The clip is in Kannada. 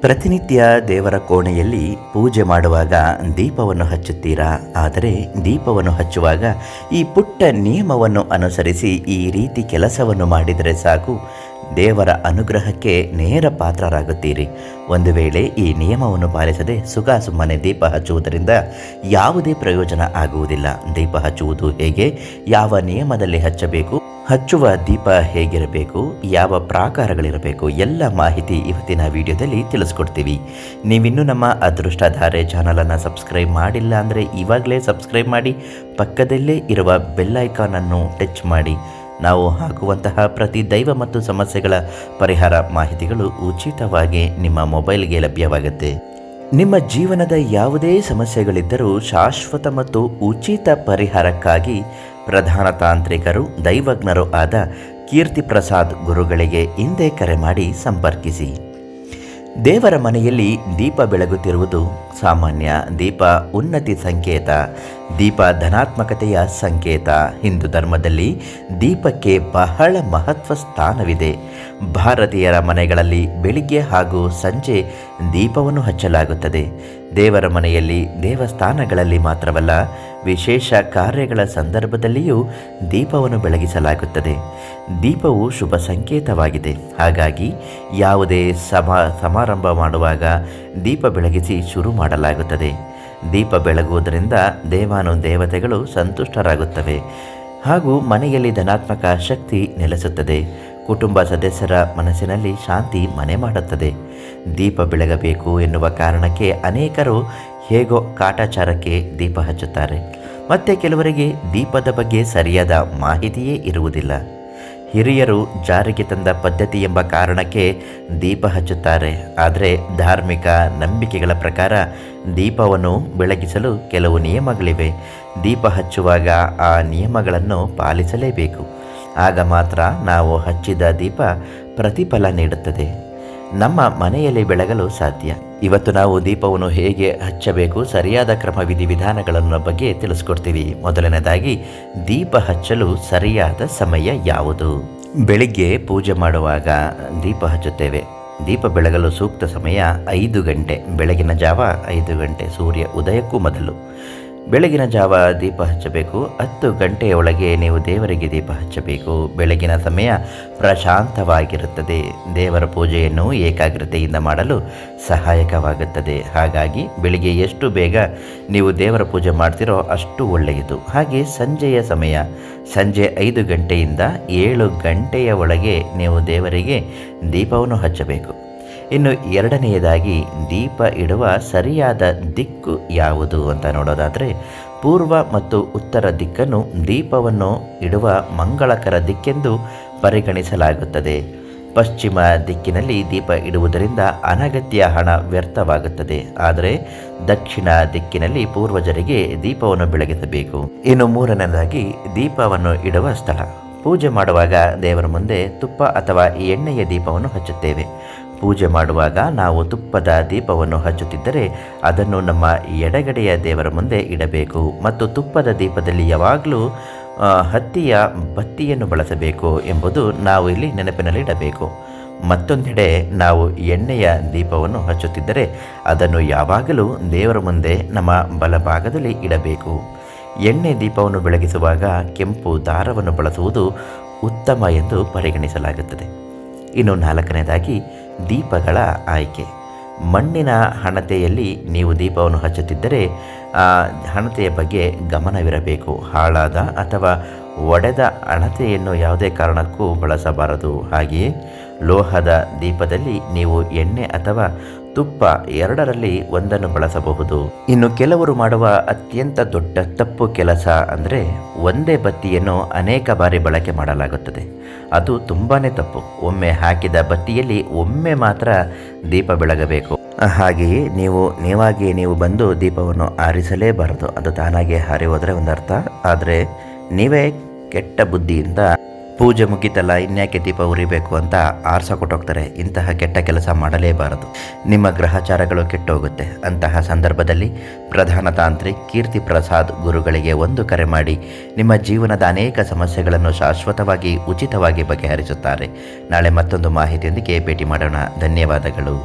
ಪ್ರತಿನಿತ್ಯ ದೇವರ ಕೋಣೆಯಲ್ಲಿ ಪೂಜೆ ಮಾಡುವಾಗ ದೀಪವನ್ನು ಹಚ್ಚುತ್ತೀರಾ? ಆದರೆ ದೀಪವನ್ನು ಹಚ್ಚುವಾಗ ಈ ಪುಟ್ಟ ನಿಯಮವನ್ನು ಅನುಸರಿಸಿ ಈ ರೀತಿ ಕೆಲಸವನ್ನು ಮಾಡಿದರೆ ಸಾಕು. ದೇವರ ಅನುಗ್ರಹಕ್ಕೆ ನೇರ ಪಾತ್ರರಾಗುತ್ತೀರಿ. ಒಂದು ವೇಳೆ ಈ ನಿಯಮವನ್ನು ಪಾಲಿಸದೆ ಸುಖ ಸುಮ್ಮನೆ ದೀಪ ಹಚ್ಚುವುದರಿಂದ ಯಾವುದೇ ಪ್ರಯೋಜನ ಆಗುವುದಿಲ್ಲ. ದೀಪ ಹಚ್ಚುವುದು ಹೇಗೆ? ಯಾವ ನಿಯಮದಲ್ಲಿ ಹಚ್ಚಬೇಕು? ಹಚ್ಚುವ ದೀಪ ಹೇಗಿರಬೇಕು, ಯಾವ ಪ್ರಾಕಾರಗಳಿರಬೇಕು, ಎಲ್ಲ ಮಾಹಿತಿ ಇವತ್ತಿನ ವಿಡಿಯೋದಲ್ಲಿ ತಿಳಿಸ್ಕೊಡ್ತೀವಿ. ನೀವಿನ್ನೂ ನಮ್ಮ ಅದೃಷ್ಟಧಾರೆ ಚಾನಲನ್ನು ಸಬ್ಸ್ಕ್ರೈಬ್ ಮಾಡಿಲ್ಲ ಅಂದರೆ ಇವಾಗಲೇ ಸಬ್ಸ್ಕ್ರೈಬ್ ಮಾಡಿ, ಪಕ್ಕದಲ್ಲೇ ಇರುವ ಬೆಲ್ಲೈಕಾನನ್ನು ಟಚ್ ಮಾಡಿ. ನಾವು ಹಾಕುವಂತಹ ಪ್ರತಿ ದೈವ ಮತ್ತು ಸಮಸ್ಯೆಗಳ ಪರಿಹಾರ ಮಾಹಿತಿಗಳು ಉಚಿತವಾಗಿ ನಿಮ್ಮ ಮೊಬೈಲ್ಗೆ ಲಭ್ಯವಾಗುತ್ತೆ. ನಿಮ್ಮ ಜೀವನದ ಯಾವುದೇ ಸಮಸ್ಯೆಗಳಿದ್ದರೂ ಶಾಶ್ವತ ಮತ್ತು ಉಚಿತ ಪರಿಹಾರಕ್ಕಾಗಿ ಪ್ರಧಾನ ತಾಂತ್ರಿಕರು, ದೈವಜ್ಞರು ಆದ ಕೀರ್ತಿ ಪ್ರಸಾದ್ ಗುರುಗಳಿಗೆ ಹಿಂದೆ ಕರೆ ಮಾಡಿ ಸಂಪರ್ಕಿಸಿ. ದೇವರ ಮನೆಯಲ್ಲಿ ದೀಪ ಬೆಳಗುತ್ತಿರುವುದು ಸಾಮಾನ್ಯ ದೀಪ ಉನ್ನತಿ ಸಂಕೇತ. ದೀಪ ಧನಾತ್ಮಕತೆಯ ಸಂಕೇತ. ಹಿಂದೂ ಧರ್ಮದಲ್ಲಿ ದೀಪಕ್ಕೆ ಬಹಳ ಮಹತ್ವ ಸ್ಥಾನವಿದೆ. ಭಾರತೀಯರ ಮನೆಗಳಲ್ಲಿ ಬೆಳಿಗ್ಗೆ ಹಾಗೂ ಸಂಜೆ ದೀಪವನ್ನು ಹಚ್ಚಲಾಗುತ್ತದೆ. ದೇವರ ಮನೆಯಲ್ಲಿ ದೇವಸ್ಥಾನಗಳಲ್ಲಿ ಮಾತ್ರವಲ್ಲ, ವಿಶೇಷ ಕಾರ್ಯಗಳ ಸಂದರ್ಭದಲ್ಲಿಯೂ ದೀಪವನ್ನು ಬೆಳಗಿಸಲಾಗುತ್ತದೆ. ದೀಪವು ಶುಭ ಸಂಕೇತವಾಗಿದೆ. ಹಾಗಾಗಿ ಯಾವುದೇ ಸಮಾರಂಭ ಮಾಡುವಾಗ ದೀಪ ಬೆಳಗಿಸಿ ಶುರು ಮಾಡಲಾಗುತ್ತದೆ. ದೀಪ ಬೆಳಗುವುದರಿಂದ ದೇವಾನು ದೇವತೆಗಳು ಸಂತುಷ್ಟರಾಗುತ್ತವೆ. ಹಾಗೂ ಮನೆಯಲ್ಲಿ ಧನಾತ್ಮಕ ಶಕ್ತಿ ನೆಲೆಸುತ್ತದೆ. ಕುಟುಂಬ ಸದಸ್ಯರ ಮನಸ್ಸಿನಲ್ಲಿ ಶಾಂತಿ ಮನೆ ಮಾಡುತ್ತದೆ. ದೀಪ ಬೆಳಗಬೇಕು ಎನ್ನುವ ಕಾರಣಕ್ಕೆ ಅನೇಕರು ಹೇಗೋ ಕಾಟಾಚಾರಕ್ಕೆ ದೀಪ ಹಚ್ಚುತ್ತಾರೆ. ಮತ್ತು ಕೆಲವರಿಗೆ ದೀಪದ ಬಗ್ಗೆ ಸರಿಯಾದ ಮಾಹಿತಿಯೇ ಇರುವುದಿಲ್ಲ. ಹಿರಿಯರು ಜಾರಿಗೆ ತಂದ ಪದ್ಧತಿ ಎಂಬ ಕಾರಣಕ್ಕೆ ದೀಪ ಹಚ್ಚುತ್ತಾರೆ. ಆದರೆ ಧಾರ್ಮಿಕ ನಂಬಿಕೆಗಳ ಪ್ರಕಾರ ದೀಪವನ್ನು ಬೆಳಗಿಸಲು ಕೆಲವು ನಿಯಮಗಳಿವೆ. ದೀಪ ಹಚ್ಚುವಾಗ ಆ ನಿಯಮಗಳನ್ನು ಪಾಲಿಸಲೇಬೇಕು. ಆಗ ಮಾತ್ರ ನಾವು ಹಚ್ಚಿದ ದೀಪ ಪ್ರತಿಫಲ ನೀಡುತ್ತದೆ. ನಮ್ಮ ಮನೆಯಲ್ಲಿ ಬೆಳಗಲು ಸಾಧ್ಯ. ಇವತ್ತು ನಾವು ದೀಪವನ್ನು ಹೇಗೆ ಹಚ್ಚಬೇಕು, ಸರಿಯಾದ ಕ್ರಮ ವಿಧಿವಿಧಾನಗಳನ್ನು ಬಗ್ಗೆ ತಿಳಿಸ್ಕೊಡ್ತೀವಿ. ಮೊದಲನೇದಾಗಿ, ದೀಪ ಹಚ್ಚಲು ಸರಿಯಾದ ಸಮಯ ಯಾವುದು? ಬೆಳಿಗ್ಗೆ ಪೂಜೆ ಮಾಡುವಾಗ ದೀಪ ಹಚ್ಚುತ್ತೇವೆ. ದೀಪ ಬೆಳಗಲು ಸೂಕ್ತ ಸಮಯ ಐದು ಗಂಟೆ, ಬೆಳಗಿನ ಜಾವ ಐದು ಗಂಟೆ, ಸೂರ್ಯ ಉದಯಕ್ಕೂ ಮೊದಲು. ಬೆಳಗಿನ ಜಾವ ದೀಪ ಹಚ್ಚಬೇಕು. ಹತ್ತು ಗಂಟೆಯ ಒಳಗೆ ನೀವು ದೇವರಿಗೆ ದೀಪ ಹಚ್ಚಬೇಕು. ಬೆಳಗಿನ ಸಮಯ ಪ್ರಶಾಂತವಾಗಿರುತ್ತದೆ. ದೇವರ ಪೂಜೆಯನ್ನು ಏಕಾಗ್ರತೆಯಿಂದ ಮಾಡಲು ಸಹಾಯಕವಾಗುತ್ತದೆ. ಹಾಗಾಗಿ ಬೆಳಿಗ್ಗೆ ಎಷ್ಟು ಬೇಗ ನೀವು ದೇವರ ಪೂಜೆ ಮಾಡ್ತಿರೋ ಅಷ್ಟು ಒಳ್ಳೆಯದು. ಹಾಗೆ ಸಂಜೆಯ ಸಮಯ, ಸಂಜೆ ಐದು ಗಂಟೆಯಿಂದ ಏಳು ಗಂಟೆಯ ಒಳಗೆ ನೀವು ದೇವರಿಗೆ ದೀಪವನ್ನು ಹಚ್ಚಬೇಕು. ಇನ್ನು ಎರಡನೆಯದಾಗಿ ದೀಪ ಇಡುವ ಸರಿಯಾದ ದಿಕ್ಕು ಯಾವುದು ಅಂತ ನೋಡೋದಾದರೆ ಪೂರ್ವ ಮತ್ತು ಉತ್ತರ ದಿಕ್ಕನ್ನು ದೀಪವನ್ನು ಇಡುವ ಮಂಗಳಕರ ದಿಕ್ಕೆಂದು ಪರಿಗಣಿಸಲಾಗುತ್ತದೆ. ಪಶ್ಚಿಮ ದಿಕ್ಕಿನಲ್ಲಿ ದೀಪ ಇಡುವುದರಿಂದ ಅನಗತ್ಯ ಹಣ ವ್ಯರ್ಥವಾಗುತ್ತದೆ. ಆದರೆ ದಕ್ಷಿಣ ದಿಕ್ಕಿನಲ್ಲಿ ಪೂರ್ವಜರಿಗೆ ದೀಪವನ್ನು ಬೆಳಗಿಸಬೇಕು. ಇನ್ನು ಮೂರನೇದಾಗಿ ದೀಪವನ್ನು ಇಡುವ ಸ್ಥಳ. ಪೂಜೆ ಮಾಡುವಾಗ ದೇವರ ಮುಂದೆ ತುಪ್ಪ ಅಥವಾ ಎಣ್ಣೆಯ ದೀಪವನ್ನು ಹಚ್ಚುತ್ತೇವೆ. ಪೂಜೆ ಮಾಡುವಾಗ ನಾವು ತುಪ್ಪದ ದೀಪವನ್ನು ಹಚ್ಚುತ್ತಿದ್ದರೆ ಅದನ್ನು ನಮ್ಮ ಎಡಗಡೆಯ ದೇವರ ಮುಂದೆ ಇಡಬೇಕು ಮತ್ತು ತುಪ್ಪದ ದೀಪದಲ್ಲಿ ಯಾವಾಗಲೂ ಹತ್ತಿಯ ಬತ್ತಿಯನ್ನು ಬಳಸಬೇಕು ಎಂಬುದು ನಾವು ಇಲ್ಲಿ ನೆನಪಿನಲ್ಲಿಡಬೇಕು ಮತ್ತೊಂದೆಡೆ ನಾವು ಎಣ್ಣೆಯ ದೀಪವನ್ನು ಹಚ್ಚುತ್ತಿದ್ದರೆ ಅದನ್ನು ಯಾವಾಗಲೂ ದೇವರ ಮುಂದೆ ನಮ್ಮ ಬಲಭಾಗದಲ್ಲಿ ಇಡಬೇಕು. ಎಣ್ಣೆ ದೀಪವನ್ನು ಬೆಳಗಿಸುವಾಗ ಕೆಂಪು ದಾರವನ್ನು ಬಳಸುವುದು ಉತ್ತಮ ಎಂದು ಪರಿಗಣಿಸಲಾಗುತ್ತದೆ. ಇನ್ನು ನಾಲ್ಕನೇದಾಗಿ ದೀಪಗಳ ಆಯ್ಕೆ. ಮಣ್ಣಿನ ಹಣತೆಯಲ್ಲಿ ನೀವು ದೀಪವನ್ನು ಹಚ್ಚುತ್ತಿದ್ದರೆ ಹಣತೆಯ ಬಗ್ಗೆ ಗಮನವಿರಬೇಕು. ಹಾಳಾದ ಅಥವಾ ಒಡೆದ ಹಣತೆಯನ್ನು ಯಾವುದೇ ಕಾರಣಕ್ಕೂ ಬಳಸಬಾರದು. ಹಾಗೆಯೇ ಲೋಹದ ದೀಪದಲ್ಲಿ ನೀವು ಎಣ್ಣೆ ಅಥವಾ ತುಪ್ಪ ಎರಡರಲ್ಲಿ ಒಂದನ್ನು ಬಳಸಬಹುದು. ಇನ್ನು ಕೆಲವರು ಮಾಡುವ ಅತ್ಯಂತ ದೊಡ್ಡ ತಪ್ಪು ಕೆಲಸ ಅಂದರೆ ಒಂದೇ ಬತ್ತಿಯನ್ನು ಅನೇಕ ಬಾರಿ ಬಳಕೆ ಮಾಡಲಾಗುತ್ತದೆ. ಅದು ತುಂಬಾ ತಪ್ಪು. ಒಮ್ಮೆ ಹಾಕಿದ ಬತ್ತಿಯಲ್ಲಿ ಒಮ್ಮೆ ಮಾತ್ರ ದೀಪ ಬೆಳಗಬೇಕು. ಹಾಗೆಯೇ ನೀವು ನೀವಾಗಿ ನೀವು ಬಂದು ದೀಪವನ್ನು ಆರಿಸಲೇಬಾರದು. ಅದು ತಾನಾಗೆ ಹಾರಿ ಹೋದರೆ ಒಂದು ಅರ್ಥ ಆದರೆ ನೀವೇ ಕೆಟ್ಟ ಬುದ್ಧಿಯಿಂದ ಪೂಜೆ ಮುಗಿತಲ್ಲ, ಇನ್ಯಾಕೆ ದೀಪ ಉರಿಬೇಕು ಅಂತ ಆರ್ಸ ಕೊಟ್ಟೋಗ್ತಾರೆ. ಇಂತಹ ಕೆಟ್ಟ ಕೆಲಸ ಮಾಡಲೇಬಾರದು. ನಿಮ್ಮ ಗ್ರಹಚಾರಗಳು ಕೆಟ್ಟೋಗುತ್ತೆ. ಅಂತಹ ಸಂದರ್ಭದಲ್ಲಿ ಪ್ರಧಾನ ತಾಂತ್ರಿ ಕೀರ್ತಿ ಪ್ರಸಾದ್ ಗುರುಗಳಿಗೆ ಒಂದು ಕರೆ ಮಾಡಿ, ನಿಮ್ಮ ಜೀವನದ ಅನೇಕ ಸಮಸ್ಯೆಗಳನ್ನು ಶಾಶ್ವತವಾಗಿ, ಉಚಿತವಾಗಿ ಬಗೆಹರಿಸುತ್ತಾರೆ. ನಾಳೆ ಮತ್ತೊಂದು ಮಾಹಿತಿಯೊಂದಿಗೆ ಭೇಟಿ ಮಾಡೋಣ. ಧನ್ಯವಾದಗಳು.